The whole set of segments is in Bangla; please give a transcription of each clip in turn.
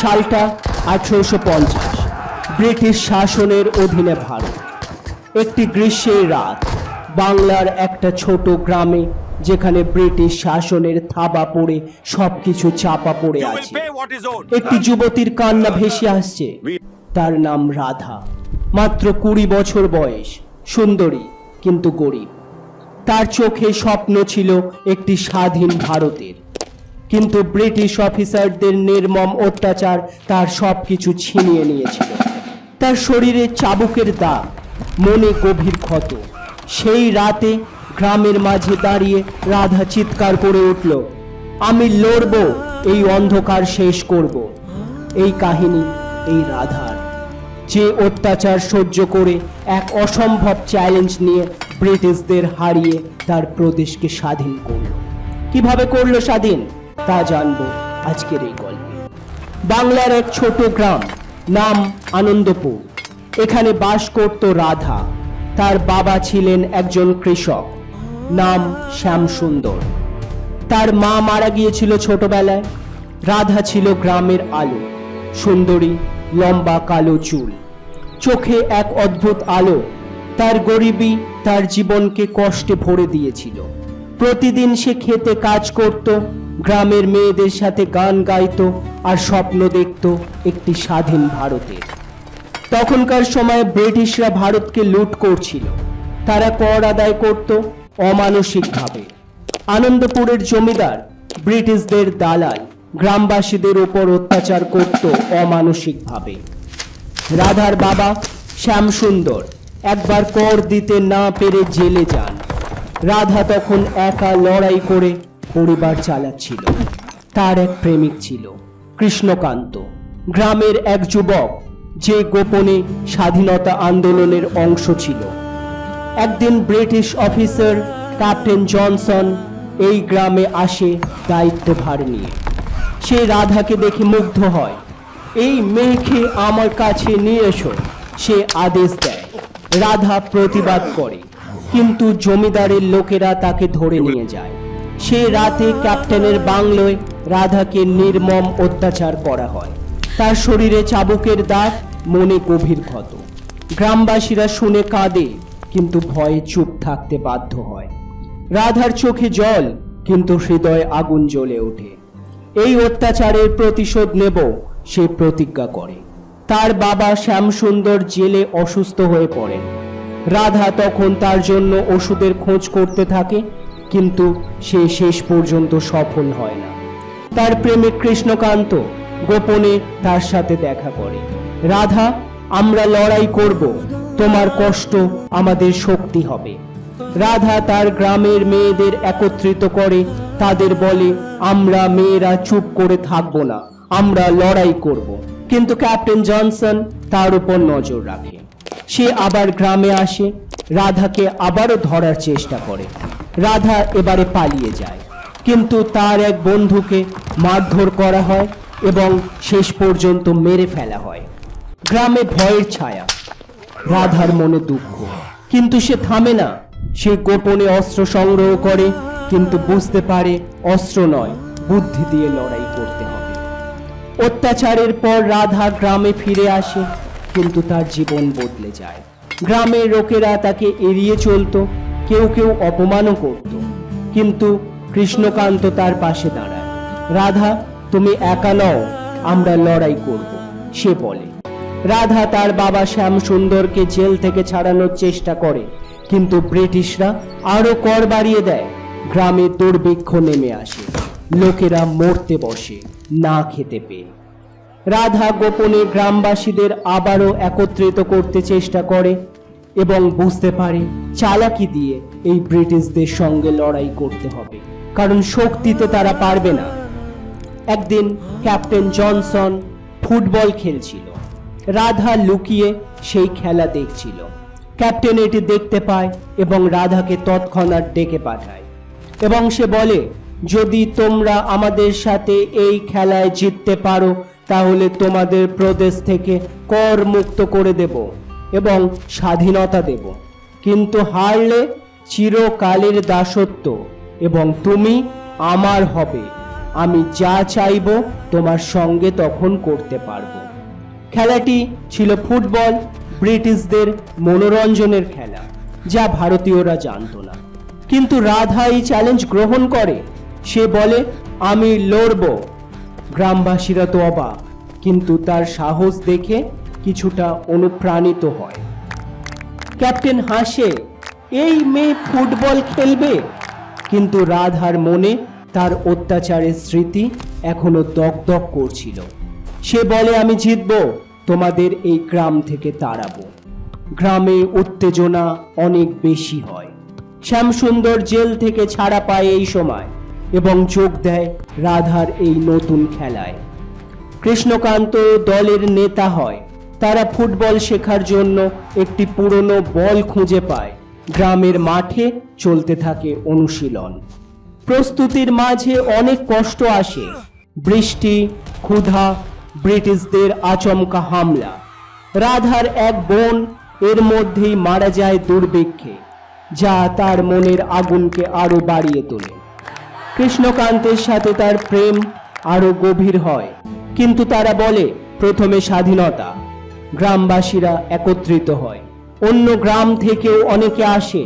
সালটা আঠারোশো পঞ্চাশ। ব্রিটিশ শাসনের অধীনে ভারত। একটি গ্রীষ্মের রাত। বাংলার একটা ছোট গ্রামে যেখানে ব্রিটিশ শাসনের থাবা পড়ে সবকিছু চাপা পড়ে আছে. একটি যুবতীর কান্না ভেসে আসছে। তার নাম রাধা। মাত্র কুড়ি বছর বয়স। সুন্দরী কিন্তু গরিব। তার চোখে স্বপ্ন ছিল একটি স্বাধীন ভারতের। কিন্তু ব্রিটিশ অফিসারদের নির্মম অত্যাচার তার সবকিছু ছিনিয়ে নিয়েছিল। তার শরীরে চাবুকের দাগ, মনে গভীর ক্ষত। সেই রাতে গ্রামের মাঝে দাঁড়িয়ে রাধা চিৎকার করে উঠল, আমি লড়ব, এই অন্ধকার শেষ করব। এই কাহিনী এই রাধার। যে অত্যাচার সহ্য করে এক অসম্ভব চ্যালেঞ্জ নিয়ে ব্রিটিশদের হারিয়ে তার প্রদেশকে স্বাধীন করল। কীভাবে করল স্বাধীন? তা জানব আজকের এই গল্পে। বাংলার এক ছোট গ্রাম নাম আনন্দপুর। এখানে বাস করত রাধা। তার বাবা ছিলেন একজন কৃষক। নাম শ্যামসুন্দর। তার মা মারা গিয়েছিল ছোটবেলায়। রাধা ছিল গ্রামের আলো। সুন্দরী, লম্বা, কালো চুল। চোখে এক অদ্ভুত আলো। তার গরিবী তার জীবনকে কষ্টে ভরে দিয়েছিল। প্রতিদিন সে খেতে কাজ করত। গ্রামের মেয়েদের সাথে গান গাইতো আর স্বপ্ন দেখত একটি স্বাধীন ভারতের তখনকার সময়ে ব্রিটিশরা ভারতকে লুট করছিল। তারা কর আদায় করত অমানসিকভাবে। আনন্দপুরের জমিদার, ব্রিটিশদের দালাল, গ্রামবাসীদের উপর অত্যাচার করত অমানসিকভাবে। রাধার বাবা শ্যামসুন্দর একবার কর দিতে না পেরে জেলে যান। রাধা তখন একা লড়াই করে পরিবার চালাচ্ছিল। তার এক প্রেমিক ছিল, কৃষ্ণকান্ত। গ্রামের এক যুবক, যে গোপনে স্বাধীনতা আন্দোলনের অংশ ছিল। একদিন ব্রিটিশ অফিসার ক্যাপ্টেন জনসন এই গ্রামে আসে দায়িত্বভার নিয়ে। সে রাধাকে দেখে মুগ্ধ হয়, এই মেয়েকে আমার কাছে নিয়ে এসো। সে আদেশ দেয়। রাধা প্রতিবাদ করে, কিন্তু জমিদারের লোকেরা তাকে ধরে নিয়ে যায়। সে রাতে ক্যাপ্টেনের বাংলোয় রাধাকে নির্মম অত্যাচার করা হয়। তার শরীরে চাবুকের দাগ, মনে গভীর ক্ষত। গ্রামবাসীরা শুনে কাঁদে, কিন্তু ভয়ে চুপ থাকতে বাধ্য হয়। রাধার চোখে জল, কিন্তু হৃদয়ে আগুন জ্বলে ওঠে। এই অত্যাচারের প্রতিশোধ নেব, সে প্রতিজ্ঞা করে। তার বাবা শ্যামসুন্দর জেলে অসুস্থ হয়ে পড়েন। রাধা তখন তার জন্য ওষুধের খোঁজ করতে থাকে কিন্তু সে শেষ পর্যন্ত সফল হয় না। তার প্রেমিক কৃষ্ণকান্ত গোপনে তার সাথে দেখা করে। রাধা, আমরা লড়াই করব, তোমার কষ্ট আমাদের শক্তি হবে। রাধা তার গ্রামের মেয়েদের একত্রিত করে, তাদের বলে, আমরা মেয়েরা চুপ করে থাকব না, আমরা লড়াই করব। কিন্তু ক্যাপ্টেন জনসন তার উপর নজর রাখে। সে আবার গ্রামে আসে, রাধাকে আবারও ধরার চেষ্টা করে। রাধা এবারে পালিয়ে যায়। কিন্তু তার এক বন্ধুকে মারধর করা হয় এবং শেষ পর্যন্ত মেরে ফেলা হয়। গ্রামে ভয়ের ছায়া, রাধার মনে দুঃখ। কিন্তু সে থামে না। সে গোপনে অস্ত্র সংগ্রহ করে, কিন্তু বুঝতে পারে অস্ত্র নয়, বুদ্ধি দিয়ে লড়াই করতে হবে। অত্যাচারের পর রাধা গ্রামে ফিরে আসে, কিন্তু তার জীবন বদলে যায়। গ্রামের লোকেরা তাকে এড়িয়ে চলতো কেউ কেউ অপমানও করত। কিন্তু কৃষ্ণকান্ত তার পাশে দাঁড়ায়। রাধা, তুমি একা নও, আমরা লড়াই করব, সে বলে। রাধা তার বাবা শ্যাম সুন্দরকে জেল থেকে ছাড়ানোর চেষ্টা করে, কিন্তু ব্রিটিশরা আরও কর বাড়িয়ে দেয়। গ্রামে দুর্ভিক্ষ নেমে আসে। লোকেরা মরতে বসে, না খেতে পেয়ে। রাধা গোপনে গ্রামবাসীদের আবারও একত্রিত করতে চেষ্টা করে এবং বুঝতে পারে চালাকি দিয়ে এই ব্রিটিশদের সঙ্গে লড়াই করতে হবে। কারণ শক্তিতে তারা পারবে না। একদিন ক্যাপ্টেন জনসন ফুটবল খেলছিল। রাধা লুকিয়ে সেই খেলা দেখছিল। ক্যাপ্টেন এটি দেখতে পায় এবং রাধাকে তৎক্ষণাৎ ডেকে পাঠায় এবং সে বলে, যদি তোমরা আমাদের সাথে এই খেলায় জিততে পারো, তাহলে তোমাদের প্রদেশ থেকে কর মুক্ত করে দেব। এবং স্বাধীনতা দেব। কিন্তু হারলে চিরকালের দাসত্ব এবং তুমি আমার হবে। আমি যা চাইব তোমার সঙ্গে তখন করতে পারব। খেলাটি ছিল ফুটবল, ব্রিটিশদের মনোরঞ্জনের খেলা, যা ভারতীয়রা জানতো না। কিন্তু রাধা এই চ্যালেঞ্জ গ্রহণ করে। সে বলে, আমি লড়ব। গ্রামবাসীরা তো অবাক, কিন্তু তার সাহস দেখে কিছুটা অনুপ্রাণিত হয়। ক্যাপ্টেন হাসে, এই মেয়ে ফুটবল খেলবে? কিন্তু রাধার মনে তার অত্যাচারের স্মৃতি এখনও দগদগ করছিল। সে বলে আমি জিতব, তোমাদের এই গ্রাম থেকে তাড়াবো। গ্রামে উত্তেজনা অনেক বেশি হয়। শ্যামসুন্দর জেল থেকে ছাড়া পায় এই সময় এবং যোগ দেয় রাধার এই নতুন খেলায়। কৃষ্ণকান্ত দলের নেতা হয়। তারা ফুটবল শেখার জন্য একটি পুরনো বল খুঁজে পায়। গ্রামের মাঠে চলতে থাকে অনুশীলন। প্রস্তুতির মাঝে অনেক কষ্ট আসে। বৃষ্টি, ক্ষুধা, ব্রিটিশদের আচমকা হামলা। রাধার এক বোন এর মধ্যেই মারা যায় দুর্ভিক্ষে, যা তার মনের আগুনকে আরও বাড়িয়ে তোলে। কৃষ্ণকান্তের সাথে তার প্রেম আরও গভীর হয়, কিন্তু তারা বলে, প্রথমে স্বাধীনতা গ্রামবাসীরা একত্রিত হয়। অন্য গ্রাম থেকেও অনেকে আসে,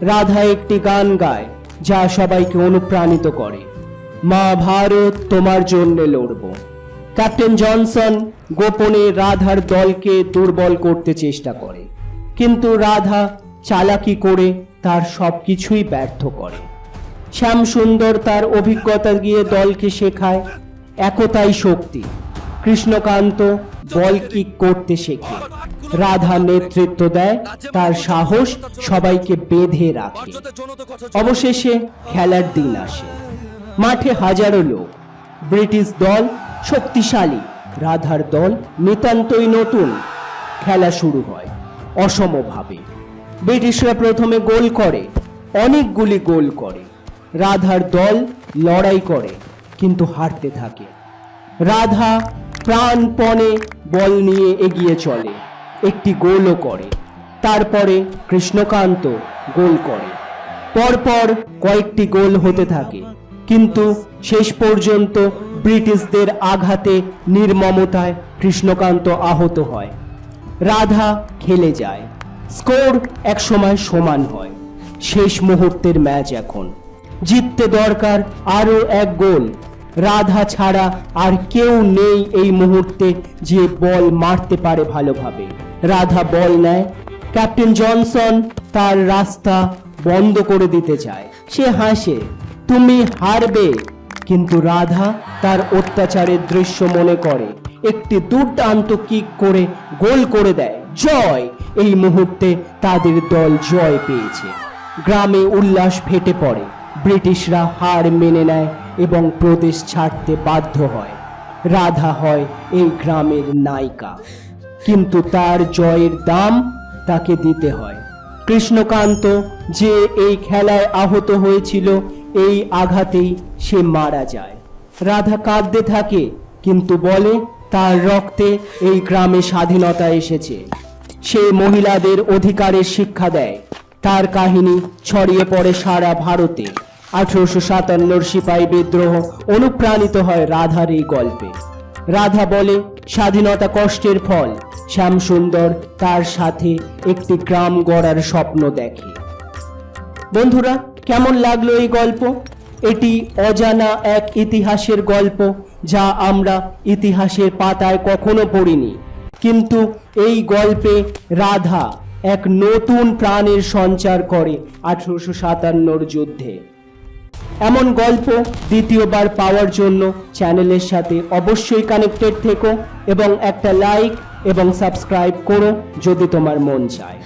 রাধা একটি গান গায়, যা সবাইকে অনুপ্রাণিত করে। মা ভারত, তোমার জন্য লড়ব। ক্যাপ্টেন জনসন গোপনে রাধার দলকে দুর্বল করতে চেষ্টা করে। কিন্তু রাধা চালাকি করে তার সবকিছুই ব্যর্থ করে। শ্যামসুন্দর তার অভিজ্ঞতা গিয়ে দলকে শেখায়, একতাই শক্তি। কৃষ্ণকান্ত বল কিক করতে শেখে? রাধা নেতৃত্ব দেয়, তার সাহস সবাইকে বেঁধে রাখে। অবশেষে খেলার দিন আসে। মাঠে হাজারো লোক। ব্রিটিশ দল শক্তিশালী, রাধার দল নিতান্তই নতুন। খেলা শুরু হয় অসমভাবে। ব্রিটিশরা প্রথমে গোল করে, অনেকগুলি গোল করে। রাধার দল লড়াই করে, কিন্তু হারতে থাকে। রাধা প্রাণপণে বল নিয়ে এগিয়ে চলে। একটি গোলও করে। তারপরে কৃষ্ণকান্ত গোল করে। পরপর কয়েকটি গোল হতে থাকে। কিন্তু শেষ পর্যন্ত ব্রিটিশদের আঘাতে নির্মমতায় কৃষ্ণকান্ত আহত হয়। রাধা খেলে যায়। স্কোর একসময় সমান হয়। শেষ মুহূর্তের ম্যাচ এখন। জিততে দরকার আরও এক গোল। রাধা ছাড়া আর কেউ নেই এই মুহূর্তে যে বল মারতে পারে ভালোভাবে। রাধা বল নেয়, ক্যাপ্টেন জনসন তার রাস্তা বন্ধ করে দিতে চায়। সে হাসে, তুমি হারবে। কিন্তু রাধা তার অত্যাচারের দৃশ্য মনে করে। একটি দুর্দান্ত কিক করে গোল করে দেয়। জয়! এই মুহূর্তে তাদের দল জয় পেয়েছে। গ্রামে উল্লাস ফেটে পড়ে। ব্রিটিশরা হার মেনে নেয়। এবং প্রদেশ ছাড়তে বাধ্য হয়। রাধা হয় এই গ্রামের নায়িকা। কিন্তু তার জয়ের দাম তাকে দিতে হয়। কৃষ্ণকান্ত যে এই খেলায় আহত হয়েছিল, এই আঘাতেই সে মারা যায়। রাধা কাঁদতে থাকে, কিন্তু বলে, তার রক্তে এই গ্রামে স্বাধীনতা এসেছে। সে মহিলাদের অধিকারের শিক্ষা দেয়। তার কাহিনী ছড়িয়ে পড়ে সারা ভারতে। আঠারোশো সাতান্নর সিপাহী বিদ্রোহ অনুপ্রাণিত হয় রাধার এই গল্পে। রাধা বলে, স্বাধীনতা কষ্টের ফল। শ্যামসুন্দর তার সাথে একটি গ্রাম গড়ার স্বপ্ন দেখে। বন্ধুরা, কেমন লাগল এই গল্প? এটি অজানা এক ইতিহাসের গল্প যা আমরা ইতিহাসের পাতায় কখনো পড়িনি। কিন্তু এই গল্পে রাধা এক নতুন প্রাণের সঞ্চার করে আঠারোশো সাতান্নর যুদ্ধে। এমন গল্প দ্বিতীয়বার পাওয়ার জন্য চ্যানেলের সাথে অবশ্যই কানেক্টেড থেকো এবং একটা লাইক এবং সাবস্ক্রাইব করো যদি তোমার মন চায়।